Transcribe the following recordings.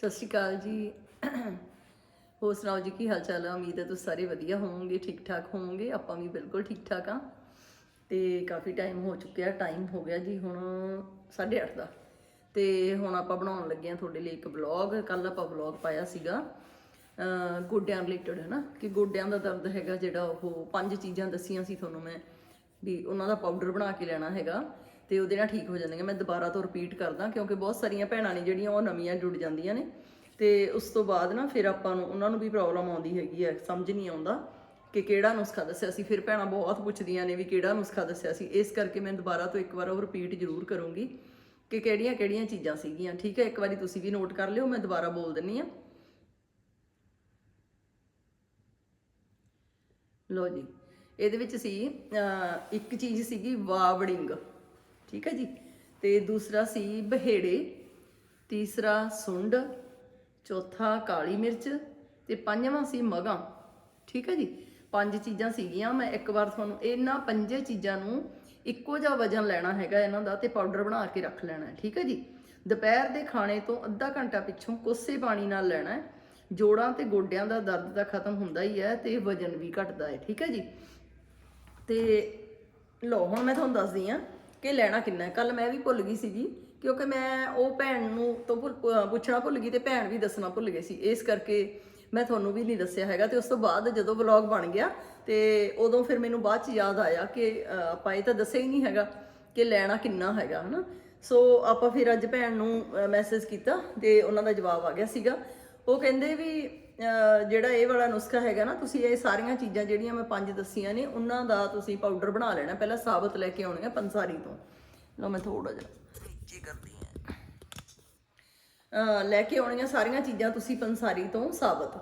ਸਤਿ ਸ਼੍ਰੀ ਅਕਾਲ ਜੀ। ਹੋਰ ਸੁਣਾਓ ਜੀ, ਕੀ ਹਾਲ ਚਾਲ ਹੈ ਉਮੀਦ ਹੈ ਤੁਸੀਂ ਸਾਰੇ ਵਧੀਆ ਹੋਵੋਗੇ ਠੀਕ ਠਾਕ ਹੋਵੋਗੇ। ਆਪਾਂ ਵੀ ਬਿਲਕੁਲ ਠੀਕ ਠਾਕ ਆ। ਤੇ ਕਾਫੀ ਟਾਈਮ ਹੋ ਚੁੱਕਿਆ, ਟਾਈਮ ਹੋ ਗਿਆ ਜੀ ਹੁਣ 8:30 ਦਾ। ਤੇ ਹੁਣ ਆਪਾਂ ਬਣਾਉਣ ਲੱਗੇ ਆ ਤੁਹਾਡੇ ਲਈ ਇੱਕ ਵਲੌਗ। ਕੱਲ ਆਪਾਂ ਵਲੌਗ ਪਾਇਆ ਸੀਗਾ ਗੋਡਿਆਂ ਰਿਲੇਟਡ ਹੈ ਨਾ ਕਿ ਗੋਡਿਆਂ ਦਾ ਦਰਦ ਹੈਗਾ ਜਿਹੜਾ ਉਹ ਪੰਜ ਚੀਜ਼ਾਂ ਦੱਸੀਆਂ ਸੀ ਤੁਹਾਨੂੰ ਮੈਂ, ਵੀ ਉਹਨਾਂ ਦਾ ਪਾਊਡਰ ਬਣਾ ਕੇ ਲੈਣਾ ਹੈਗਾ। ਤੇ ਉਹਦੇ ਨਾਲ ਠੀਕ ਹੋ ਜਾਂਦੀਆਂ ਮੈਂ ਦੁਬਾਰਾ ਤੋਂ ਰਿਪੀਟ ਕਰਦਾ ਕਿਉਂਕਿ ਬਹੁਤ ਸਾਰੀਆਂ ਭੈਣਾਂ ਨੇ ਜਿਹੜੀਆਂ ਉਹ ਨਵੀਆਂ ਜੁੜ ਜਾਂਦੀਆਂ ਨੇ। ਤੇ ਉਸ ਤੋਂ ਬਾਅਦ ਨਾ ਫਿਰ ਆਪਾਂ ਨੂੰ ਉਹਨਾਂ ਨੂੰ ਵੀ ਪ੍ਰੋਬਲਮ ਆਉਂਦੀ ਹੈਗੀ ਹੈ, ਸਮਝ ਨਹੀਂ ਆਉਂਦਾ ਕਿ ਕਿਹੜਾ ਨੁਸਖਾ ਦੱਸਿਆ ਸੀ। ਫਿਰ ਭੈਣਾਂ ਬਹੁਤ ਪੁੱਛਦੀਆਂ ਨੇ ਵੀ ਕਿਹੜਾ ਨੁਸਖਾ ਦੱਸਿਆ ਸੀ। ਇਸ ਕਰਕੇ ਮੈਂ ਦੁਬਾਰਾ ਤੋਂ ਇੱਕ ਵਾਰ ਉਹ ਰਿਪੀਟ ਜ਼ਰੂਰ ਕਰੂੰਗੀ ਕਿ ਕਿਹੜੀਆਂ ਕਿਹੜੀਆਂ ਚੀਜ਼ਾਂ ਸੀਗੀਆਂ। ਠੀਕ ਹੈ, ਇੱਕ ਵਾਰੀ ਤੁਸੀਂ ਵੀ ਨੋਟ ਕਰ ਲਿਓ, ਮੈਂ ਦੁਬਾਰਾ ਬੋਲ ਦਿੰਨੀ ਆ ਲੋ ਜੀ, ਇਹਦੇ ਵਿੱਚ ਸੀ ਇੱਕ ਚੀਜ਼ ਸੀਗੀ ਵਾਵੜਿੰਗ। ਠੀਕ ਹੈ ਜੀ। ਤੇ ਦੂਸਰਾ ਸੀ ਬਹੇੜੇ, ਤੀਸਰਾ ਸੁੰਡ, ਚੌਥਾ ਕਾਲੀ ਮਿਰਚ ਤੇ ਪੰਜਵਾਂ ਸੀ ਮਗਾਂ। ਠੀਕ ਹੈ ਜੀ। ਪੰਜ ਚੀਜ਼ਾਂ ਸੀਗੀਆਂ। ਮੈਂ ਇੱਕ ਵਾਰ ਤੁਹਾਨੂੰ ਇਹਨਾਂ ਪੰਜੇ ਚੀਜ਼ਾਂ ਨੂੰ ਇੱਕੋ ਜਿਹਾ ਵਜਨ ਲੈਣਾ ਹੈਗਾ ਇਹਨਾਂ ਦਾ ਤੇ ਪਾਊਡਰ ਬਣਾ ਕੇ ਰੱਖ ਲੈਣਾ ਠੀਕ ਹੈ ਜੀ। ਦੁਪਹਿਰ ਦੇ ਖਾਣੇ ਤੋਂ ਅੱਧਾ ਘੰਟਾ ਪਿੱਛੋਂ ਕੋਸੇ ਪਾਣੀ ਨਾਲ ਲੈਣਾ ਹੈ। ਜੋੜਾਂ ਤੇ ਗੋਡਿਆਂ ਦਾ ਦਰਦ ਤਾਂ ਖਤਮ ਹੁੰਦਾ ਹੀ ਹੈ ਤੇ ਵਜਨ ਵੀ ਘਟਦਾ ਹੈ। ਠੀਕ ਹੈ ਜੀ। ਤੇ ਲੋ ਹੁਣ ਮੈਂ ਤੁਹਾਨੂੰ ਦੱਸਦੀ ਆ ਕਿ ਲੈਣਾ ਕਿੰਨਾ ਹੈ। ਕੱਲ ਮੈਂ ਵੀ ਭੁੱਲ ਗਈ ਸੀਗੀ ਕਿਉਂਕਿ ਮੈਂ ਉਹ ਭੈਣ ਨੂੰ ਤੋਂ ਭੁੱਲ- ਅਹ ਪੁੱਛਣਾ ਭੁੱਲ ਗਈ ਤੇ ਭੈਣ ਵੀ ਦੱਸਣਾ ਭੁੱਲ ਗਏ ਸੀ। ਇਸ ਕਰਕੇ ਮੈਂ ਤੁਹਾਨੂੰ ਵੀ ਨਹੀਂ ਦੱਸਿਆ ਹੈਗਾ ਤੇ ਉਸ ਤੋਂ ਬਾਅਦ ਜਦੋਂ ਵਲੌਗ ਬਣ ਗਿਆ ਤੇ ਉਦੋਂ ਫਿਰ ਮੈਨੂੰ ਬਾਅਦ ਚ ਯਾਦ ਆਇਆ ਕਿ ਅਹ, ਆਪਾਂ ਇਹ ਤਾਂ ਦੱਸਿਆ ਹੀ ਨਹੀਂ ਹੈਗਾ ਕਿ ਲੈਣਾ ਕਿੰਨਾ ਹੈਗਾ ਹਨਾ। ਸੋ ਆਪਾਂ ਫਿਰ ਅੱਜ ਭੈਣ ਨੂੰ ਮੈਸੇਜ ਕੀਤਾ ਤੇ ਉਹਨਾਂ ਦਾ ਜਵਾਬ ਆ ਗਿਆ ਸੀਗਾ। ਉਹ ਕਹਿੰਦੇ ਵੀ ਜਿਹੜਾ ਇਹ ਵਾਲਾ ਨੁਸਖਾ ਹੈਗਾ ਨਾ, ਤੁਸੀਂ ਇਹ ਸਾਰੀਆਂ ਚੀਜ਼ਾਂ ਜਿਹੜੀਆਂ ਮੈਂ ਪੰਜ ਦੱਸੀਆਂ ਨੇ, ਉਹਨਾਂ ਦਾ ਤੁਸੀਂ ਪਾਊਡਰ ਬਣਾ ਲੈਣਾ। ਪਹਿਲਾਂ ਸਾਬਤ ਲੈ ਕੇ ਆਉਣੀਆਂ ਪੰਸਾਰੀ ਤੋਂ। ਲਓ ਮੈਂ ਥੋੜਾ ਜਿਹਾ ਨੀਚੇ ਕਰਦੀ ਹਾਂ। ਲੈ ਕੇ ਆਉਣੀਆਂ ਸਾਰੀਆਂ ਚੀਜ਼ਾਂ ਤੁਸੀਂ ਪੰਸਾਰੀ ਤੋਂ ਸਾਬਤ।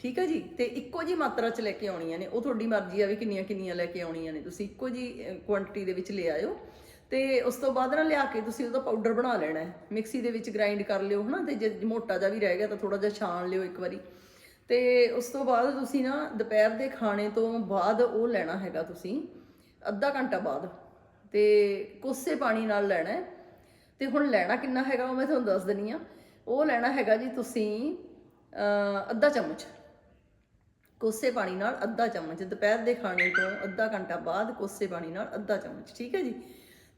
ਠੀਕ ਹੈ ਜੀ? ਤੇ ਇੱਕੋ ਜੀ ਮਾਤਰਾ ਚ ਲੈ ਕੇ ਆਉਣੀਆਂ ਨੇ। ਉਹ ਤੁਹਾਡੀ ਮਰਜ਼ੀ ਆ ਵੀ ਕਿੰਨੀਆਂ ਕਿੰਨੀਆਂ ਲੈ ਕੇ ਆਉਣੀਆਂ ਨੇ। ਤੁਸੀਂ ਇੱਕੋ ਜੀ ਕੁਆਂਟੀਟੀ ਦੇ ਵਿੱਚ ਲੈ ਆਇਓ। ਤੇ ਉਸ ਤੋਂ ਬਾਅਦ ਨਾ ਲਿਆ ਕੇ ਤੁਸੀਂ ਉਹਦਾ ਪਾਊਡਰ ਬਣਾ ਲੈਣਾ ਹੈ। ਮਿਕਸੀ ਦੇ ਵਿੱਚ ਗ੍ਰਾਈਂਡ ਕਰ ਲਿਓ, ਹਨਾ? ਤੇ ਜੇ ਮੋਟਾ ਜਿਹਾ ਵੀ ਰਹਿ ਗਿਆ ਤਾਂ ਥੋੜਾ ਜਿਹਾ ਛਾਣ ਲਿਓ ਇੱਕ ਵਾਰੀ। ਤੇ ਉਸ ਤੋਂ ਬਾਅਦ ਤੁਸੀਂ ਨਾ ਦੁਪਹਿਰ ਦੇ ਖਾਣੇ ਤੋਂ ਬਾਅਦ ਉਹ ਲੈਣਾ ਹੈਗਾ ਤੁਸੀਂ, ਅੱਧਾ ਘੰਟਾ ਬਾਅਦ। ਤੇ ਕੋਸੇ ਪਾਣੀ ਨਾਲ ਲੈਣਾ ਹੈ। ਤੇ ਹੁਣ ਲੈਣਾ ਕਿੰਨਾ ਹੈਗਾ ਉਹ ਮੈਂ ਤੁਹਾਨੂੰ ਦੱਸ ਦਿੰਨੀ ਆ ਉਹ ਲੈਣਾ ਹੈਗਾ ਜੀ ਤੁਸੀਂ ਅੱਧਾ ਚਮਚ। ਕੋਸੇ ਪਾਣੀ ਨਾਲ ਅੱਧਾ ਚਮਚ। ਦੁਪਹਿਰ ਦੇ ਖਾਣੇ ਤੋਂ ਅੱਧਾ ਘੰਟਾ ਬਾਅਦ ਕੋਸੇ ਪਾਣੀ ਨਾਲ ਅੱਧਾ ਚਮਚ, ਠੀਕ ਹੈ ਜੀ?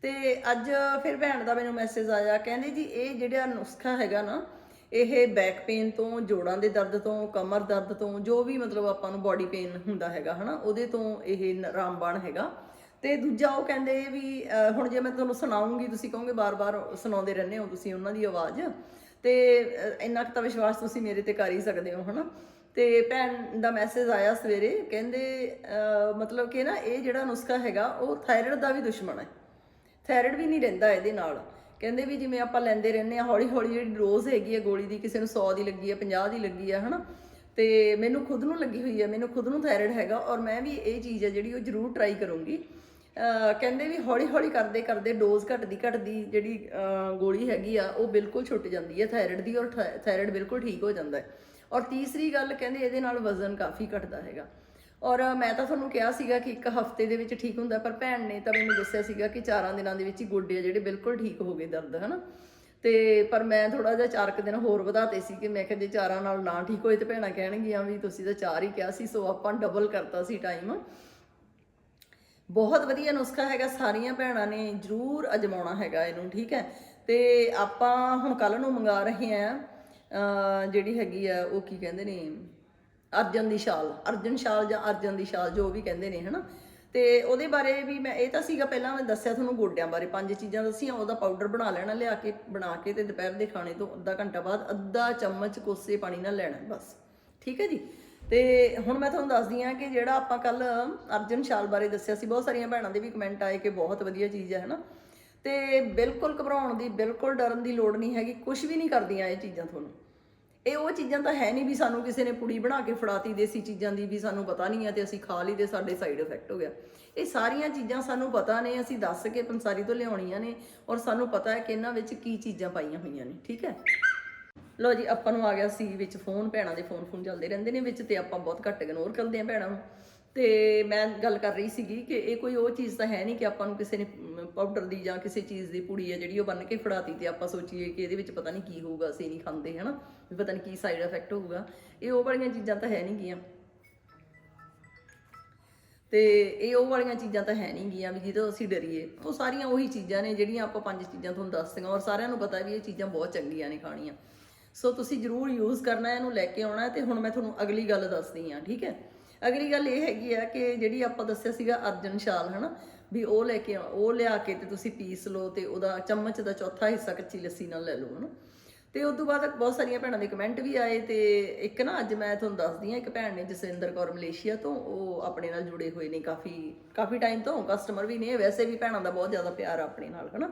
ਤੇ ਅੱਜ ਫਿਰ ਭੈਣ ਦਾ ਮੈਨੂੰ ਮੈਸੇਜ ਆਇਆ, ਕਹਿੰਦੇ ਜੀ ਇਹ ਜਿਹੜਾ ਨੁਸਖਾ ਹੈਗਾ ਨਾ ਇਹ ਬੈਕ ਪੇਨ ਤੋਂ, ਜੋੜਾਂ ਦੇ ਦਰਦ ਤੋਂ, ਕਮਰ ਦਰਦ ਤੋਂ, ਜੋ ਵੀ ਮਤਲਬ ਆਪਾਂ ਨੂੰ ਬਾਡੀ ਪੇਨ ਹੁੰਦਾ ਹੈਗਾ, ਹਨਾ, ਉਹਦੇ ਤੋਂ ਇਹ ਰਾਮਬਾਣ ਹੈਗਾ। ਤੇ ਦੂਜਾ ਉਹ ਕਹਿੰਦੇ ਵੀ ਹੁਣ ਜੇ ਮੈਂ ਤੁਹਾਨੂੰ ਸੁਣਾਉਂਗੀ, ਤੁਸੀਂ ਕਹੋਗੇ ਬਾਰ-ਬਾਰ ਸੁਣਾਉਂਦੇ ਰਹਿੰਦੇ ਹੋ ਤੁਸੀਂ ਉਹਨਾਂ ਦੀ ਆਵਾਜ਼। ਤੇ ਇੰਨਾ ਕੁ ਤਾਂ ਵਿਸ਼ਵਾਸ ਤੁਸੀਂ ਮੇਰੇ ਤੇ ਕਰ ਹੀ ਸਕਦੇ ਹੋ, ਹਨਾ। ਤੇ ਭੈਣ ਦਾ ਮੈਸੇਜ ਆਇਆ ਸਵੇਰੇ, ਕਹਿੰਦੇ ਮਤਲਬ ਕਿ ਨਾ, ਇਹ ਜਿਹੜਾ ਨੁਸਖਾ ਹੈਗਾ, ਉਹ ਥਾਇਰਾਇਡ ਦਾ ਵੀ ਦੁਸ਼ਮਣ ਹੈ। ਥਾਇਰਾਇਡ ਵੀ ਨਹੀਂ ਰਹਿੰਦਾ ਇਹਦੇ ਨਾਲ। ਕਹਿੰਦੇ ਵੀ ਜਿਵੇਂ ਆਪਾਂ ਲੈਂਦੇ ਰਹਿੰਦੇ ਆ ਹੌਲੀ ਹੌਲੀ ਜਿਹੜੀ ਡੋਜ਼ ਹੈਗੀ ਆ ਗੋਲੀ ਦੀ, ਕਿਸੇ ਨੂੰ 100 ਦੀ ਲੱਗੀ ਹੈ 50 ਦੀ ਲੱਗੀ ਹੈ ਹਨਾ? ਤੇ ਮੈਨੂੰ ਖੁਦ ਨੂੰ ਲੱਗੀ ਹੋਈ ਹੈ ਮੈਨੂੰ ਖੁਦ ਨੂੰ ਥਾਇਰਾਇਡ ਹੈਗਾ ਔਰ ਮੈਂ ਵੀ ਇਹ ਚੀਜ਼ ਹੈ ਜਿਹੜੀ ਉਹ ਜ਼ਰੂਰ ਟਰਾਈ ਕਰੂੰਗੀ। ਕਹਿੰਦੇ ਵੀ ਹੌਲੀ ਹੌਲੀ ਕਰਦੇ ਕਰਦੇ ਡੋਜ਼ ਘਟਦੀ ਘਟਦੀ ਜਿਹੜੀ ਗੋਲੀ ਹੈਗੀ ਆ, ਉਹ ਬਿਲਕੁਲ ਛੁੱਟ ਜਾਂਦੀ ਹੈ ਥਾਇਰਾਇਡ ਦੀ ਔਰ ਥਾਇਰਾਇਡ ਬਿਲਕੁਲ ਠੀਕ ਹੋ ਜਾਂਦਾ ਹੈ। ਔਰ ਤੀਸਰੀ ਗੱਲ ਕਹਿੰਦੇ ਇਹਦੇ ਨਾਲ ਵਜ਼ਨ ਕਾਫੀ ਘਟਦਾ ਹੈਗਾ। ਔਰ ਮੈਂ ਤਾਂ ਤੁਹਾਨੂੰ ਕਿਹਾ ਸੀਗਾ ਕਿ ਇੱਕ ਹਫ਼ਤੇ ਦੇ ਵਿੱਚ ਠੀਕ ਹੁੰਦਾ, ਪਰ ਭੈਣ ਨੇ ਤਾਂ ਮੈਨੂੰ ਦੱਸਿਆ ਸੀਗਾ ਕਿ ਚਾਰਾਂ ਦਿਨਾਂ ਦੇ ਵਿੱਚ ਹੀ ਗੋਡੇ ਆ ਜਿਹੜੇ ਬਿਲਕੁਲ ਠੀਕ ਹੋ ਗਏ ਦਰਦ, ਹਨਾ? ਤੇ ਪਰ ਮੈਂ ਥੋੜਾ ਜਿਹਾ ਚਾਰ ਕੁ ਦਿਨ ਹੋਰ ਵਧਾਤੇ ਸੀ ਕਿ ਮੈਂ ਕਿਹਾ ਜੇ ਚਾਰਾਂ ਨਾਲ ਨਾ ਠੀਕ ਹੋਏ ਤੇ ਭੈਣਾਂ ਕਹਿਣਗੀਆਂ ਵੀ ਤੁਸੀਂ ਤਾਂ ਚਾਰ ਹੀ ਕਿਹਾ ਸੀ, ਸੋ ਆਪਾਂ ਡਬਲ ਕਰਤਾ ਸੀ ਟਾਈਮ ਬਹੁਤ ਵਧੀਆ ਨੁਸਖਾ ਹੈਗਾ, ਸਾਰੀਆਂ ਭੈਣਾਂ ਨੇ ਜਰੂਰ ਅਜਮਾਉਣਾ ਹੈਗਾ ਇਹਨੂੰ, ਠੀਕ ਹੈ? ਤੇ ਆਪਾਂ ਹੁਣ ਕੱਲ ਨੂੰ ਮੰਗਾ ਰਹੇ ਆ ਜਿਹੜੀ ਹੈਗੀ ਆ, ਉਹ ਕੀ ਕਹਿੰਦੇ ਨੇ? ਅਰਜਨ ਦੀ ਸ਼ਾਲ ਅਰਜਨ ਸ਼ਾਲ ਜਾਂ ਅਰਜਨ ਦੀ ਸ਼ਾਲ ਜੋ ਵੀ ਕਹਿੰਦੇ ਨੇ, ਹਨਾ? ਤੇ ਉਹਦੇ ਬਾਰੇ ਵੀ ਮੈਂ, ਇਹ ਤਾਂ ਸੀਗਾ ਪਹਿਲਾਂ ਮੈਂ ਦੱਸਿਆ ਤੁਹਾਨੂੰ ਗੋਡਿਆਂ ਬਾਰੇ, ਪੰਜ ਚੀਜ਼ਾਂ ਦੱਸੀਆਂ, ਉਹਦਾ ਪਾਊਡਰ ਬਣਾ ਲੈਣਾ, ਲਿਆ ਕੇ, ਬਣਾ ਕੇ ਤੇ ਦੁਪਹਿਰ ਦੇ ਖਾਣੇ ਤੋਂ ਅੱਧਾ ਘੰਟਾ ਬਾਅਦ ਅੱਧਾ ਚਮਚ ਕੋਸੇ ਪਾਣੀ ਨਾਲ ਲੈਣਾ, ਬਸ। ਠੀਕ ਹੈ ਜੀ? ਤੇ ਹੁਣ ਮੈਂ ਤੁਹਾਨੂੰ ਦੱਸਦੀ ਆ ਕਿ ਜਿਹੜਾ ਆਪਾਂ ਕੱਲ ਅਰਜਨ ਸ਼ਾਲ ਬਾਰੇ ਦੱਸਿਆ ਸੀ, ਬਹੁਤ ਸਾਰੀਆਂ ਭੈਣਾਂ ਦੇ ਵੀ ਕਮੈਂਟ ਆਏ ਕਿ ਬਹੁਤ ਵਧੀਆ ਚੀਜ਼ ਹੈ, ਹਨਾ? ਤੇ ਬਿਲਕੁਲ ਘਬਰਾਉਣ ਦੀ, ਬਿਲਕੁਲ ਡਰਨ ਦੀ ਲੋੜ ਨਹੀਂ ਹੈਗੀ ਕੁਝ ਵੀ ਨਹੀਂ ਕਰਦੀਆਂ ਇਹ ਚੀਜ਼ਾਂ ਤੁਹਾਨੂੰ। ਇਹ ਉਹ ਚੀਜ਼ਾਂ ਤਾਂ ਹੈ ਨਹੀਂ ਵੀ ਸਾਨੂੰ ਕਿਸੇ ਨੇ ਪੁੜੀ ਬਣਾ ਕੇ ਫੜਾਤੀ, ਦੇਸੀ ਚੀਜ਼ਾਂ ਦੀ ਵੀ ਸਾਨੂੰ ਪਤਾ ਨਹੀਂ ਹੈ ਤੇ ਅਸੀਂ ਖਾ ਲਈ ਤੇ ਸਾਡੇ ਸਾਈਡ ਇਫੈਕਟ ਹੋ ਗਿਆ। ਇਹ ਸਾਰੀਆਂ ਚੀਜ਼ਾਂ ਸਾਨੂੰ ਪਤਾ ਨੇ, ਅਸੀਂ ਦੱਸ ਕੇ ਪੰਸਾਰੀ ਤੋਂ ਲਿਆਉਣੀਆਂ ਨੇ ਔਰ ਸਾਨੂੰ ਪਤਾ ਹੈ ਕਿ ਇਹਨਾਂ ਵਿੱਚ ਕੀ ਚੀਜ਼ਾਂ ਪਾਈਆਂ ਹੋਈਆਂ ਨੇ, ਠੀਕ ਹੈ? ਲੋ ਜੀ, ਆਪਾਂ ਨੂੰ ਆ ਗਿਆ ਸੀ ਵਿੱਚ ਫੋਨ ਭੈਣਾਂ ਦੇ ਫੋਨ ਫੋਨ ਚੱਲਦੇ ਰਹਿੰਦੇ ਨੇ ਵਿੱਚ ਤੇ ਆਪਾਂ ਬਹੁਤ ਘੱਟ ਇਗਨੋਰ ਕਰਦੇ ਆ ਭੈਣਾਂ ਨੂੰ। ਤੇ ਮੈਂ ਗੱਲ ਕਰ ਰਹੀ ਸੀਗੀ ਕਿ ਇਹ ਕੋਈ ਉਹ ਚੀਜ਼ ਤਾਂ ਹੈ ਨਹੀਂ ਕਿ ਆਪਾਂ ਨੂੰ ਕਿਸੇ ਨੇ ਪਾਊਡਰ ਦੀ ਜਾਂ ਕਿਸੇ ਚੀਜ਼ ਦੀ ਪੁੜੀ ਹੈ ਜਿਹੜੀ ਉਹ ਬੰਨ ਕੇ ਫੜਾਤੀ ਤੇ ਆਪਾਂ ਸੋਚੀਏ ਕਿ ਇਹਦੇ ਵਿੱਚ ਪਤਾ ਨਹੀਂ ਕੀ ਹੋਊਗਾ, ਅਸੀਂ ਨਹੀਂ ਖਾਂਦੇ, ਹਨਾ? ਵੀ ਪਤਾ ਨਹੀਂ ਕੀ ਸਾਈਡ ਇਫੈਕਟ ਹੋਊਗਾ। ਇਹ ਉਹ ਵਾਲੀਆਂ ਚੀਜ਼ਾਂ ਤਾਂ ਹੈ ਨਹੀਂ ਗੀਆਂ। ਤੇ ਇਹ ਉਹ ਵਾਲੀਆਂ ਚੀਜ਼ਾਂ ਤਾਂ ਹੈ ਨਹੀਂ ਗੀਆਂ ਵੀ ਜਿਹਦੋਂ ਅਸੀਂ ਡਰੀਏ। ਉਹ ਸਾਰੀਆਂ ਉਹੀ ਚੀਜ਼ਾਂ ਨੇ ਜਿਹੜੀਆਂ ਆਪਾਂ ਪੰਜ ਚੀਜ਼ਾਂ ਤੁਹਾਨੂੰ ਦੱਸਦੀਆਂ ਔਰ ਸਾਰਿਆਂ ਨੂੰ ਪਤਾ ਵੀ ਇਹ ਚੀਜ਼ਾਂ ਬਹੁਤ ਚੰਗੀਆਂ ਨੇ ਖਾਣੀਆਂ। ਸੋ ਤੁਸੀਂ ਜਰੂਰ ਯੂਜ਼ ਕਰਨਾ, ਇਹਨੂੰ ਲੈ ਕੇ ਆਉਣਾ ਹੈ ਤੇ ਹੁਣ ਮੈਂ ਤੁਹਾਨੂੰ ਅਗਲੀ ਗੱਲ ਦੱਸਦੀ ਹਾਂ, ਠੀਕ ਹੈ? ਅਗਲੀ ਗੱਲ ਇਹ ਹੈਗੀ ਆ ਕਿ ਜਿਹੜੀ ਆਪਾਂ ਦੱਸਿਆ ਸੀਗਾ ਅਰਜਨ ਸ਼ਾਲ ਹਨਾ? ਵੀ ਉਹ ਲੈ ਕੇ ਉਹ ਲਿਆ ਕੇ ਤੇ ਤੁਸੀਂ ਪੀਸ ਲਓ ਤੇ ਉਹਦਾ ਚਮਚ ਦਾ ਚੌਥਾ ਹਿੱਸਾ ਕੱਚੀ ਲੱਸੀ ਨਾਲ ਲੈ ਲਓ, ਹਨਾ? ਤੇ ਉਸ ਤੋਂ ਬਾਅਦ ਬਹੁਤ ਸਾਰੀਆਂ ਭੈਣਾਂ ਦੇ ਕਮੈਂਟ ਵੀ ਆਏ ਤੇ ਇੱਕ ਨਾ ਅੱਜ ਮੈਂ ਤੁਹਾਨੂੰ ਦੱਸਦੀ ਹਾਂ, ਇੱਕ ਭੈਣ ਨੇ ਜਸਵਿੰਦਰ ਕੌਰ ਮਲੇਸ਼ੀਆ ਤੋਂ, ਉਹ ਆਪਣੇ ਨਾਲ ਜੁੜੇ ਹੋਏ ਨੇ ਕਾਫੀ ਕਾਫੀ ਟਾਈਮ ਤੋਂ ਕਸਟਮਰ ਵੀ ਨੇ, ਵੈਸੇ ਵੀ ਭੈਣਾਂ ਦਾ ਬਹੁਤ ਜ਼ਿਆਦਾ ਪਿਆਰ ਆਪਣੇ ਨਾਲ, ਹਨਾ?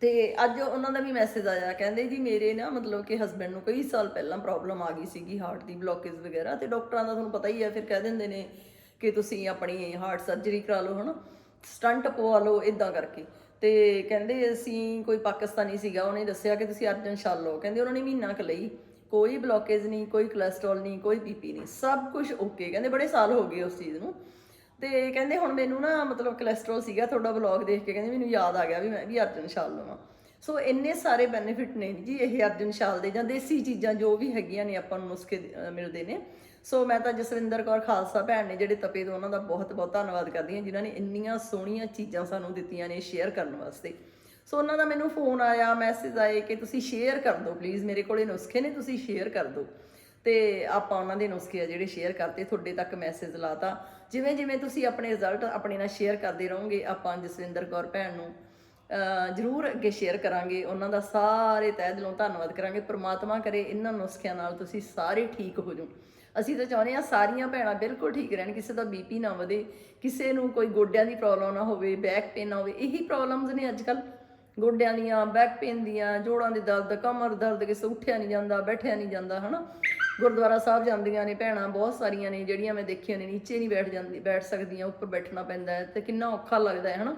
ਤੇ ਅੱਜ ਉਹਨਾਂ ਦਾ ਵੀ ਮੈਸੇਜ ਆਇਆ, ਕਹਿੰਦੇ ਜੀ ਮੇਰੇ ਨਾ ਮਤਲਬ ਕਿ ਹਸਬੰਡ ਨੂੰ ਕਈ ਸਾਲ ਪਹਿਲਾਂ ਪ੍ਰੋਬਲਮ ਆ ਗਈ ਸੀਗੀ ਹਾਰਟ ਦੀ ਬਲੋਕੇਜ ਵਗੈਰਾ ਤੇ ਡਾਕਟਰਾਂ ਦਾ ਤੁਹਾਨੂੰ ਪਤਾ ਹੀ ਹੈ, ਫਿਰ ਕਹਿ ਦਿੰਦੇ ਨੇ ਕਿ ਤੁਸੀਂ ਆਪਣੀ ਹਾਰਟ ਸਰਜਰੀ ਕਰਾ ਲਓ, ਹਨਾ? ਸਟੰਟ ਪਵਾ ਲਓ ਇਦਾਂ ਕਰਕੇ। ਤੇ ਕਹਿੰਦੇ ਅਸੀਂ ਕੋਈ ਪਾਕਿਸਤਾਨੀ ਸੀਗਾ, ਉਹਨੇ ਦੱਸਿਆ ਕਿ ਤੁਸੀਂ ਅਰਜਨ ਛਾਲ ਲਓ। ਕਹਿੰਦੇ ਉਹਨਾਂ ਨੇ ਮਹੀਨਾ ਕੁ ਲਈ, ਕੋਈ ਬਲੋਕੇਜ ਨਹੀਂ, ਕੋਈ ਕੋਲੇਸਟ੍ਰੋਲ ਨਹੀਂ, ਕੋਈ ਬੀਪੀ ਨਹੀਂ, ਸਭ ਕੁਝ ਓਕੇ ਕਹਿੰਦੇ ਬੜੇ ਸਾਲ ਹੋ ਗਏ ਉਸ ਚੀਜ਼ ਨੂੰ। ਤੇ ਕਹਿੰਦੇ ਹੁਣ ਮੈਨੂੰ ਨਾ ਮਤਲਬ ਕੋਲੇਸਟ੍ਰੋਲ ਸੀਗਾ ਤੁਹਾਡਾ ਵਲੌਗ ਦੇਖ ਕੇ, ਕਹਿੰਦੇ ਮੈਨੂੰ ਯਾਦ ਆ ਗਿਆ ਵੀ ਮੈਂ ਵੀ ਅਰਜਨ ਸ਼ਾਲ ਲਵਾਂ। ਸੋ ਇੰਨੇ ਸਾਰੇ ਬੈਨੀਫਿਟ ਨੇ ਜੀ ਇਹ ਅਰਜਨ ਸ਼ਾਲ ਦੇ ਜਾਂ ਦੇਸੀ ਚੀਜ਼ਾਂ ਜੋ ਵੀ ਹੈਗੀਆਂ ਨੇ ਆਪਾਂ ਨੂੰ ਨੁਸਖੇ ਮਿਲਦੇ ਨੇ। ਸੋ ਮੈਂ ਤਾਂ ਜਸਵਿੰਦਰ ਕੌਰ ਖਾਲਸਾ ਭੈਣ ਨੇ ਜਿਹੜੇ ਤਪੇ ਤੋਂ ਉਹਨਾਂ ਦਾ ਬਹੁਤ ਬਹੁਤ ਧੰਨਵਾਦ ਕਰਦੀ ਹਾਂ, ਜਿਨ੍ਹਾਂ ਨੇ ਇੰਨੀਆਂ ਸੋਹਣੀਆਂ ਚੀਜ਼ਾਂ ਸਾਨੂੰ ਦਿੱਤੀਆਂ ਨੇ ਸ਼ੇਅਰ ਕਰਨ ਵਾਸਤੇ। ਸੋ ਉਹਨਾਂ ਦਾ ਮੈਨੂੰ ਫੋਨ ਆਇਆ ਮੈਸੇਜ ਆਏ ਕਿ ਤੁਸੀਂ ਸ਼ੇਅਰ ਕਰ ਦਿਓ ਪਲੀਜ਼ ਮੇਰੇ ਕੋਲੇ ਨੁਸਖੇ ਨੇ, ਤੁਸੀਂ ਸ਼ੇਅਰ ਕਰ ਦਿਓ। ਤੇ ਆਪਾਂ ਉਹਨਾਂ ਦੇ ਨੁਸਖੇ ਆ ਜਿਹੜੇ ਸ਼ੇਅਰ ਕਰਤੇ, ਤੁਹਾਡੇ ਤੱਕ ਮੈਸੇਜ ਲਾਤਾ। ਜਿਵੇਂ ਜਿਵੇਂ ਤੁਸੀਂ ਆਪਣੇ ਰਿਜ਼ਲਟ ਆਪਣੇ ਨਾਲ ਸ਼ੇਅਰ ਕਰਦੇ ਰਹੋਗੇ, ਆਪਾਂ ਜਸਵਿੰਦਰ ਕੌਰ ਭੈਣ ਨੂੰ ਜ਼ਰੂਰ ਅੱਗੇ ਸ਼ੇਅਰ ਕਰਾਂਗੇ। ਉਹਨਾਂ ਦਾ ਸਾਰੇ ਤਹਿ ਦਿਲੋਂ ਧੰਨਵਾਦ ਕਰਾਂਗੇ। ਪ੍ਰਮਾਤਮਾ ਕਰੇ ਇਹਨਾਂ ਨੁਸਖਿਆਂ ਨਾਲ ਤੁਸੀਂ ਸਾਰੇ ਠੀਕ ਹੋ ਜਾਓ। ਅਸੀਂ ਤਾਂ ਚਾਹੁੰਦੇ ਆ ਸਾਰੀਆਂ ਭੈਣਾਂ ਬਿਲਕੁਲ ਠੀਕ ਰਹਿਣ, ਕਿਸੇ ਦਾ ਬੀਪੀ ਨਾ ਵਧੇ, ਕਿਸੇ ਨੂੰ ਕੋਈ ਗੋਡਿਆਂ ਦੀ ਪ੍ਰੋਬਲਮ ਨਾ ਹੋਵੇ ਬੈਕ ਪੇਨ ਨਾ ਹੋਵੇ। ਇਹੀ ਪ੍ਰੋਬਲਮਸ ਨੇ ਅੱਜ ਅੱਜਕੱਲ ਗੋਡਿਆਂ ਦੀਆਂ ਬੈਕ ਪੇਨ ਦੀਆਂ, ਜੋੜਾਂ ਦੇ ਦਰਦ, ਕਮਰ ਦਰਦ, ਕਿਸੇ ਉੱਠਿਆ ਨਹੀਂ ਜਾਂਦਾ, ਬੈਠਿਆ ਨਹੀਂ ਜਾਂਦਾ, ਹਨਾ? ਗੁਰਦੁਆਰਾ ਸਾਹਿਬ ਜਾਂਦੀਆਂ ਨੇ, ਭੈਣਾਂ ਬਹੁਤ ਸਾਰੀਆਂ ਨੇ, ਜਿਹੜੀਆਂ ਮੈਂ ਦੇਖੀਆਂ ਨੇ, ਨੀਚੇ ਨਹੀਂ ਬੈਠ ਜਾਂਦੀ, ਬੈਠ ਸਕਦੀਆਂ, ਉੱਪਰ ਬੈਠਣਾ ਪੈਂਦਾ ਹੈ, ਤੇ ਕਿੰਨਾ ਔਖਾ ਲੱਗਦਾ ਹੈ, ਹਨਾ?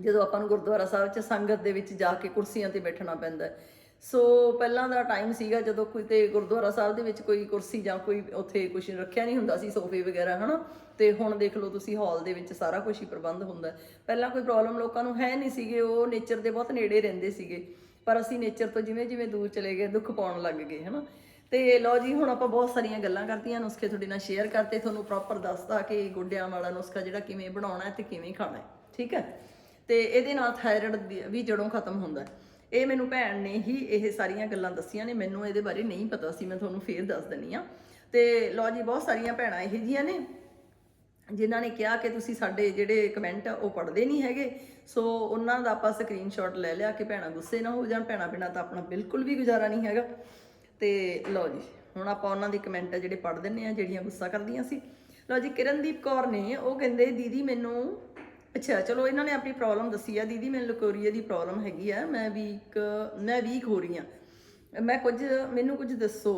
ਜਦੋਂ ਆਪਾਂ ਨੂੰ ਗੁਰਦੁਆਰਾ ਸਾਹਿਬ 'ਚ ਸੰਗਤ ਦੇ ਵਿੱਚ ਜਾ ਕੇ ਕੁਰਸੀਆਂ ਤੇ ਬੈਠਣਾ ਪੈਂਦਾ ਹੈ। ਸੋ ਪਹਿਲਾਂ ਦਾ ਟਾਈਮ ਸੀਗਾ ਜਦੋਂ ਕੋਈ ਤੇ ਗੁਰਦੁਆਰਾ ਸਾਹਿਬ ਦੇ ਵਿੱਚ ਕੋਈ ਕੁਰਸੀ ਜਾਂ ਕੋਈ ਉੱਥੇ ਕੁਝ ਰੱਖਿਆ ਨਹੀਂ ਹੁੰਦਾ ਸੀ, ਸੋਫੇ ਵਗੈਰਾ, ਹਨਾ? ਤੇ ਹੁਣ ਦੇਖ ਲਓ ਤੁਸੀਂ ਹਾਲ ਦੇ ਵਿੱਚ ਸਾਰਾ ਕੁਝ ਹੀ ਪ੍ਰਬੰਧ ਹੁੰਦਾ ਪਹਿਲਾਂ ਕੋਈ ਪ੍ਰੋਬਲਮ ਲੋਕਾਂ ਨੂੰ ਹੈ ਨਹੀਂ ਸੀਗੇ, ਉਹ ਨੇਚਰ ਦੇ ਬਹੁਤ ਨੇੜੇ ਰਹਿੰਦੇ ਸੀਗੇ, ਪਰ ਅਸੀਂ ਨੇਚਰ ਤੋਂ ਜਿਵੇਂ ਜਿਵੇਂ ਦੂਰ ਚਲੇ ਗਏ, ਦੁੱਖ ਪਾਉਣ ਲੱਗ ਗਏ, ਹਨਾ? ਤੇ ਲਓ ਜੀ, ਹੁਣ ਆਪਾਂ ਬਹੁਤ ਸਾਰੀਆਂ ਗੱਲਾਂ ਕਰਤੀਆਂ, ਨੁਸਖੇ ਤੁਹਾਡੇ ਨਾਲ ਸ਼ੇਅਰ ਕਰਤੇ, ਤੁਹਾਨੂੰ ਪ੍ਰੋਪਰ ਦੱਸਦਾ ਕਿ ਗੋਡਿਆਂ ਵਾਲਾ ਨੁਸਖਾ ਜਿਹੜਾ ਕਿਵੇਂ ਬਣਾਉਣਾ ਹੈ ਤੇ ਕਿਵੇਂ ਖਾਣਾ ਹੈ, ਠੀਕ ਹੈ? ਤੇ ਇਹਦੇ ਨਾਲ ਥਾਇਰਾਇਡ ਵੀ ਜੜੋਂ ਖਤਮ ਹੁੰਦਾ ਹੈ। ਇਹ ਮੈਨੂੰ ਭੈਣ ਨੇ ਹੀ ਇਹ ਸਾਰੀਆਂ ਗੱਲਾਂ ਦੱਸੀਆਂ ਨੇ, ਮੈਨੂੰ ਇਹਦੇ ਬਾਰੇ ਨਹੀਂ ਪਤਾ ਸੀ, ਮੈਂ ਤੁਹਾਨੂੰ ਫੇਰ ਦੱਸ ਦਿੰਨੀ ਆ ਤੇ ਲਓ ਜੀ, ਬਹੁਤ ਸਾਰੀਆਂ ਭੈਣਾਂ ਇਹੋ ਜਿਹੀਆਂ ਨੇ, ਜਿਨ੍ਹਾਂ ਨੇ ਕਿਹਾ ਕਿ ਤੁਸੀਂ ਸਾਡੇ ਜਿਹੜੇ ਕਮੈਂਟ ਆ, ਉਹ ਪੜ੍ਹਦੇ ਨਹੀਂ ਹੈਗੇ। ਸੋ ਉਹਨਾਂ ਦਾ ਆਪਾਂ ਸਕਰੀਨਸ਼ਾਟ ਲੈ ਲਿਆ ਕਿ ਭੈਣਾਂ ਗੁੱਸੇ ਨਾ ਹੋ ਜਾਣ ਭੈਣਾਂ ਬਿਨਾਂ ਤਾਂ ਆਪਣਾ ਬਿਲਕੁਲ ਵੀ ਗੁਜ਼ਾਰਾ ਨਹੀਂ ਹੈਗਾ। ਤੇ ਲਓ ਜੀ, ਹੁਣ ਆਪਾਂ ਉਹਨਾਂ ਦੇ ਕਮੈਂਟ ਜਿਹੜੇ ਪੜ੍ਹ ਦਿੰਨੇ ਆ ਜਿਹੜੀਆਂ ਗੁੱਸਾ ਕਰਦੀਆਂ ਸੀ। ਲਓ ਜੀ, ਕਿਰਨਦੀਪ ਕੌਰ ਨੇ ਉਹ ਕਹਿੰਦੇ, ਦੀਦੀ ਮੈਨੂੰ ਅੱਛਾ, ਚਲੋ ਇਹਨਾਂ ਨੇ ਆਪਣੀ ਪ੍ਰੋਬਲਮ ਦੱਸੀ ਆ। ਦੀਦੀ, ਮੈਨੂੰ ਲਕੋਰੀਆ ਦੀ ਪ੍ਰੋਬਲਮ ਹੈਗੀ ਆ। ਮੈਂ ਵੀਕ ਮੈਂ ਵੀਕ ਹੋ ਰਹੀ ਆ। ਮੈਂ ਕੁਝ, ਮੈਨੂੰ ਕੁਝ ਦੱਸੋ।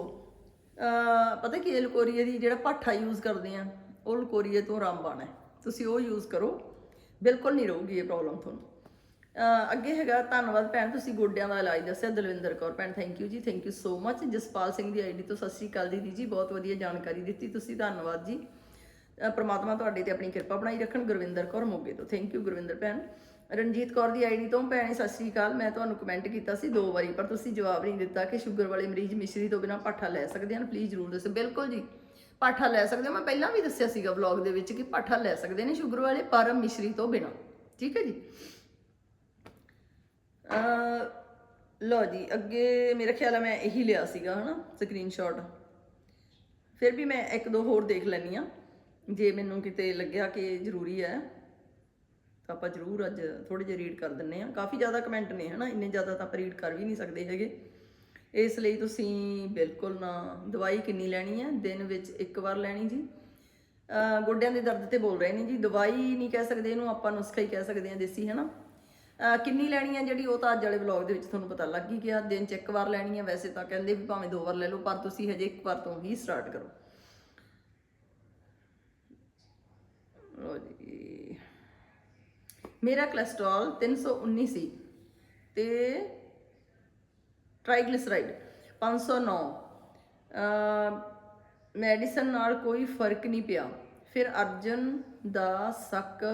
ਪਤਾ ਕੀ ਹੈ ਲਕੋਰੀਆ ਦੀ ਜਿਹੜਾ ਪਾਠਾ ਯੂਜ਼ ਕਰਦੇ ਆ, ਉਹ ਲਕੋਰੀਏ ਤੋਂ ਰਾਮਬਾਣ ਹੈ। ਤੁਸੀਂ ਉਹ ਯੂਜ਼ ਕਰੋ। ਬਿਲਕੁਲ ਨਹੀਂ ਰਹੂਗੀ ਇਹ ਪ੍ਰੋਬਲਮ ਤੁਹਾਨੂੰ। ਅੱਗੇ ਹੈਗਾ, ਧੰਨਵਾਦ ਭੈਣ, ਤੁਸੀਂ ਗੋਡਿਆਂ ਦਾ ਇਲਾਜ ਦੱਸਿਆ, ਦਲਵਿੰਦਰ ਕੌਰ ਭੈਣ thank you ji thank you so much Jaspal Singh the ID ਤੋਂ ਸਤਿ ਸ਼੍ਰੀ ਅਕਾਲ ਦੀਦੀ ਜੀ, ਬਹੁਤ ਵਧੀਆ ਜਾਣਕਾਰੀ ਦਿੱਤੀ ਤੁਸੀਂ, ਧੰਨਵਾਦ ਜੀ। ਅਹ ਪ੍ਰਮਾਤਮਾ ਤੁਹਾਡੇ ਤੇ ਆਪਣੀ ਕਿਰਪਾ ਬਣਾਈ ਰੱਖਣ, ਗੁਰਵਿੰਦਰ ਕੌਰ ਮੋਗੇ ਤੋਂ ਥੈਂਕ ਯੂ ਗੁਰਵਿੰਦਰ ਭੈਣ। ਰਣਜੀਤ ਕੌਰ ਦੀ ਆਈਡੀ ਤੋਂ ਭੈਣੇ ਸਤਿ ਸ਼੍ਰੀ ਅਕਾਲ, ਮੈਂ ਤੁਹਾਨੂੰ ਕਮੈਂਟ ਕੀਤਾ ਸੀ ਦੋ ਵਾਰੀ, ਪਰ ਤੁਸੀਂ ਜਵਾਬ ਨਹੀਂ ਦਿੱਤਾ ਕਿ ਸ਼ੂਗਰ ਵਾਲੇ ਮਰੀਜ਼ ਮਿਸ਼ਰੀ ਤੋਂ ਬਿਨਾਂ ਪਾਠਾ ਲੈ ਸਕਦੇ ਹਨ ਪਲੀਜ਼ ਜ਼ਰੂਰ ਦੱਸੋ ਬਿਲਕੁਲ ਜੀ, ਪਾਠਾ ਲੈ ਸਕਦੇ ਹੋ, ਮੈਂ ਪਹਿਲਾਂ ਵੀ ਦੱਸਿਆ ਸੀਗਾ ਵਲੌਗ ਦੇ ਵਿੱਚ ਕਿ ਪਾਠਾ ਲੈ ਸਕਦੇ ਨੇ ਸ਼ੂਗਰ ਵਾਲੇ, ਪਰ ਮਿਸ਼ਰੀ ਤੋਂ ਬਿਨਾਂ। ਠੀਕ ਹੈ ਜੀ? ਅ ਲਓ ਜੀ, ਅੱਗੇ ਮੇਰੇ ਖਿਆਲ ਆ ਮੈਂ ਇਹੀ ਲਿਆ ਸੀਗਾ, ਹਨਾ ਸਕਰੀਨਸ਼ਾਟ ਫਿਰ ਵੀ ਮੈਂ ਇੱਕ ਦੋ ਹੋਰ ਦੇਖ ਲੈਣੀ ਆ ਜੇ ਮੈਨੂੰ ਕਿਤੇ ਲੱਗਿਆ ਕਿ ਜ਼ਰੂਰੀ ਹੈ, ਤਾਂ ਆਪਾਂ ਜ਼ਰੂਰ ਅੱਜ ਥੋੜੇ ਜਿਹਾ ਰੀਡ ਕਰ ਦਿੰਨੇ ਆ ਕਾਫੀ ਜ਼ਿਆਦਾ ਕਮੈਂਟ ਨੇ, ਹਨਾ, ਇੰਨੇ ਜ਼ਿਆਦਾ ਤਾਂ ਆਪਾਂ ਰੀਡ ਕਰ ਵੀ ਨਹੀਂ ਸਕਦੇ ਹੈਗੇ। ਇਸ ਲਈ ਤੁਸੀਂ ਬਿਲਕੁਲ ਨਾ ਦਵਾਈ ਕਿੰਨੀ ਲੈਣੀ ਹੈ, ਦਿਨ ਵਿੱਚ ਇੱਕ ਵਾਰ ਲੈਣੀ ਜੀ। ਗੋਡਿਆਂ ਦੇ ਦਰਦ ਤੇ ਬੋਲ ਰਹੇ ਨੇ ਜੀ, ਦਵਾਈ ਨਹੀਂ ਕਹਿ ਸਕਦੇ, ਇਹਨੂੰ ਆਪਾਂ ਨੁਸਖਾ ਹੀ ਕਹਿ ਸਕਦੇ ਹਾਂ ਦੇਸੀ, ਹਨਾ। ਅਹ ਕਿੰਨੀ ਲੈਣੀ ਹੈ ਜਿਹੜੀ ਉਹ ਤਾਂ ਅੱਜ ਵਾਲੇ ਵਲੌਗ ਦੇ ਵਿੱਚ ਤੁਹਾਨੂੰ ਪਤਾ ਲੱਗ ਹੀ ਗਿਆ, ਦਿਨ ਚ ਇੱਕ ਵਾਰ ਲੈਣੀ ਹੈ ਵੈਸੇ ਤਾਂ ਕਹਿੰਦੇ ਵੀ ਭਾਵੇਂ ਦੋ ਵਾਰ ਲੈ ਲਓ, ਪਰ ਤੁਸੀਂ ਹਜੇ ਇੱਕ ਵਾਰ ਤੋਂ ਹੀ ਸਟਾਰਟ ਕਰੋ। ਲਓ ਜੀ। ਮੇਰਾ ਕੋਲੇਸਟ੍ਰੋਲ 319 ਸੀ ਤੇ ਟ੍ਰਾਈਗਲਿਸਰਾਈਡ 509 ਮੈਡੀਸਨ ਨਾਲ ਕੋਈ ਫ਼ਰਕ ਨਹੀਂ ਪਿਆ। ਫਿਰ ਅਰਜਨ ਦਾ ਸੱਕ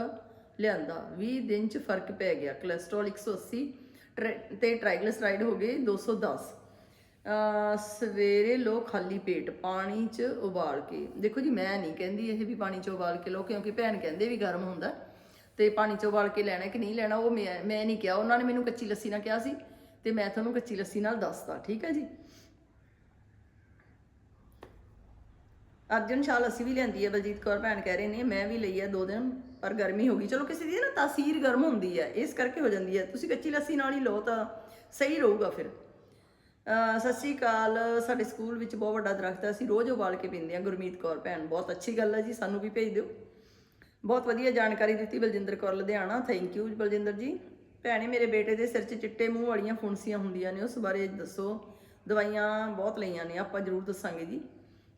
ਲਿਆਂਦਾ। 20 ਦਿਨ ਚ ਫ਼ਰਕ ਪੈ ਗਿਆ। ਕੋਲੇਸਟ੍ਰੋਲ 180 ਟ੍ਰੈ- ਤੇ ਟ੍ਰਾਈਗਲਿਸਰਾਈਡ ਹੋ ਗਏ 210 ਅਹ ਸਵੇਰੇ ਲੋ ਖਾਲੀ ਪੇਟ ਪਾਣੀ 'ਚ ਉਬਾਲ ਕੇ। ਦੇਖੋ ਜੀ, ਮੈਂ ਨਹੀਂ ਕਹਿੰਦੀ ਇਹ ਵੀ ਪਾਣੀ 'ਚ ਉਬਾਲ ਕੇ ਲੋ ਕਿਉਂਕਿ ਭੈਣ ਕਹਿੰਦੇ ਵੀ ਗਰਮ ਹੁੰਦਾ। ਤੇ ਪਾਣੀ 'ਚ ਉਬਾਲ ਕੇ ਲੈਣਾ ਕਿ ਨਹੀਂ ਲੈਣਾ, ਉਹ ਮੈਂ ਮੈਂ ਨਹੀਂ ਕਿਹਾ। ਉਹਨਾਂ ਨੇ ਮੈਨੂੰ ਕੱਚੀ ਲੱਸੀ ਨਾਲ ਕਿਹਾ ਸੀ, ਤੇ ਮੈਂ ਤੁਹਾਨੂੰ ਕੱਚੀ ਲੱਸੀ ਨਾਲ ਦੱਸਦਾ ਠੀਕ ਹੈ ਜੀ? ਅਰਜਨ ਸ਼ਾਲ ਅਸੀਂ ਵੀ ਲੈਂਦੀ ਹੈ ਬਲਜੀਤ ਕੌਰ ਭੈਣ ਕਹਿ ਰਹੇ ਨੇ, ਮੈਂ ਵੀ ਲਈ ਹੈ ਦੋ ਦਿਨ, ਪਰ ਗਰਮੀ ਹੋ ਗਈ। ਚਲੋ ਕਿਸੇ ਦੀ ਨਾ ਤਾਸੀਰ ਗਰਮ ਹੁੰਦੀ ਹੈ ਇਸ ਕਰਕੇ ਹੋ ਜਾਂਦੀ ਹੈ ਤੁਸੀਂ ਕੱਚੀ ਲੱਸੀ ਨਾਲ ਹੀ ਲਓ ਤਾਂ ਸਹੀ ਰਹੂਗਾ ਫਿਰ। ਸਤਿ ਸ਼੍ਰੀ ਅਕਾਲ, ਸਾਡੇ ਸਕੂਲ ਵਿੱਚ ਬਹੁਤ ਵੱਡਾ ਦਰਖਤ ਹੈ ਅਸੀਂ ਰੋਜ਼ ਉਬਾਲ ਕੇ ਪੀਂਦੇ ਹਾਂ ਗੁਰਮੀਤ ਕੌਰ ਭੈਣ, ਬਹੁਤ ਅੱਛੀ ਗੱਲ ਹੈ ਜੀ, ਸਾਨੂੰ ਵੀ ਭੇਜ ਦਿਓ। ਬਹੁਤ ਵਧੀਆ ਜਾਣਕਾਰੀ ਦਿੱਤੀ Baljinder Kaur, Ludhiana. Thank you Baljinder ji. ਭੈਣੇ, ਮੇਰੇ ਬੇਟੇ ਦੇ ਸਿਰ 'ਚ ਚਿੱਟੇ ਮੂੰਹ ਵਾਲੀਆਂ ਫੁੰਸੀਆਂ ਹੁੰਦੀਆਂ ਨੇ, ਉਸ ਬਾਰੇ ਦੱਸੋ। ਦਵਾਈਆਂ ਬਹੁਤ ਲਈਆਂ ਨੇ, ਆਪਾਂ ਜ਼ਰੂਰ ਦੱਸਾਂਗੇ ਜੀ।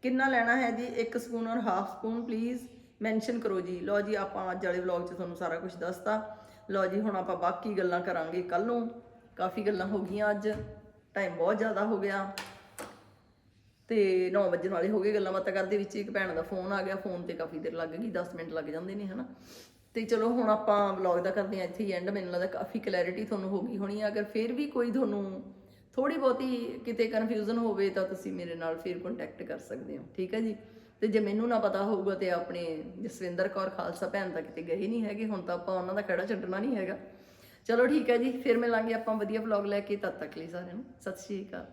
ਕਿੰਨਾ ਲੈਣਾ ਹੈ ਜੀ? ਇੱਕ ਸਪੂਨ ਔਰ ਹਾਫ ਸਪੂਨ ਪਲੀਜ਼ ਮੈਂਸ਼ਨ ਕਰੋ ਜੀ। ਲਓ ਜੀ, ਆਪਾਂ ਅੱਜ ਵਾਲੇ ਵਲੌਗ 'ਚ ਤੁਹਾਨੂੰ ਸਾਰਾ ਕੁਝ ਦੱਸਤਾ। ਲਓ ਜੀ, ਹੁਣ ਆਪਾਂ ਬਾਕੀ ਗੱਲਾਂ ਕਰਾਂਗੇ ਕੱਲ ਨੂੰ। ਕਾਫੀ ਗੱਲਾਂ ਹੋ ਗਈਆਂ ਅੱਜ। ਟਾਈਮ ਬਹੁਤ ਜ਼ਿਆਦਾ ਹੋ ਗਿਆ। ਤੇ 9 ਵਜੇ ਵਾਲੇ ਹੋ ਗਏ ਗੱਲਾਂ ਬਾਤਾਂ ਕਰਦੇ। ਵਿੱਚ ਇੱਕ ਭੈਣ ਦਾ ਫੋਨ ਆ ਗਿਆ। ਫੋਨ ਤੇ ਕਾਫੀ ਦੇਰ ਲੱਗ ਗਈ 10 ਮਿੰਟ ਲੱਗ ਜਾਂਦੇ ਨੇ, ਹਨਾ। ਤੇ ਚਲੋ, ਹੁਣ ਆਪਾਂ ਵਲੌਗ ਦਾ ਕਰਦੇ ਹਾਂ। ਇੱਥੇ ਹੀ ਐਂਡ ਮੈਨੂੰ ਲੱਗਦਾ ਕਾਫੀ ਕਲੈਰਿਟੀ ਤੁਹਾਨੂੰ ਹੋ ਗਈ ਹੋਣੀ ਆ। ਅਗਰ ਫਿਰ ਵੀ ਕੋਈ ਤੁਹਾਨੂੰ ਥੋੜੀ ਬਹੁਤੀ ਕਿਤੇ ਕਨਫਿਊਜ਼ਨ ਹੋਵੇ ਤਾਂ ਤੁਸੀਂ ਮੇਰੇ ਨਾਲ ਫਿਰ ਕੰਟੈਕਟ ਕਰ ਸਕਦੇ ਹੋ, ਠੀਕ ਹੈ ਜੀ? ਤੇ ਜੇ ਮੈਨੂੰ ਨਾ ਪਤਾ ਹੋਊਗਾ ਤੇ ਆਪਣੇ ਜਸਵਿੰਦਰ ਕੌਰ ਖਾਲਸਾ ਭੈਣ ਤਾਂ ਕਿਤੇ ਗਏ ਨਹੀਂ ਹੈਗੇ, ਹੁਣ ਤਾਂ ਆਪਾਂ ਉਹਨਾਂ ਦਾ ਖੜਾ ਛੱਡਣਾ ਨਹੀਂ ਹੈਗਾ। ਚਲੋ ਠੀਕ ਹੈ ਜੀ, ਫਿਰ ਮਿਲਾਂਗੇ ਆਪਾਂ ਵਧੀਆ ਵਲੌਗ ਲੈ ਕੇ, ਤਦ ਤੱਕ ਲਈ ਸਾਰਿਆਂ ਨੂੰ, ਸਤਿ ਸ਼੍ਰੀ ਅਕਾਲ।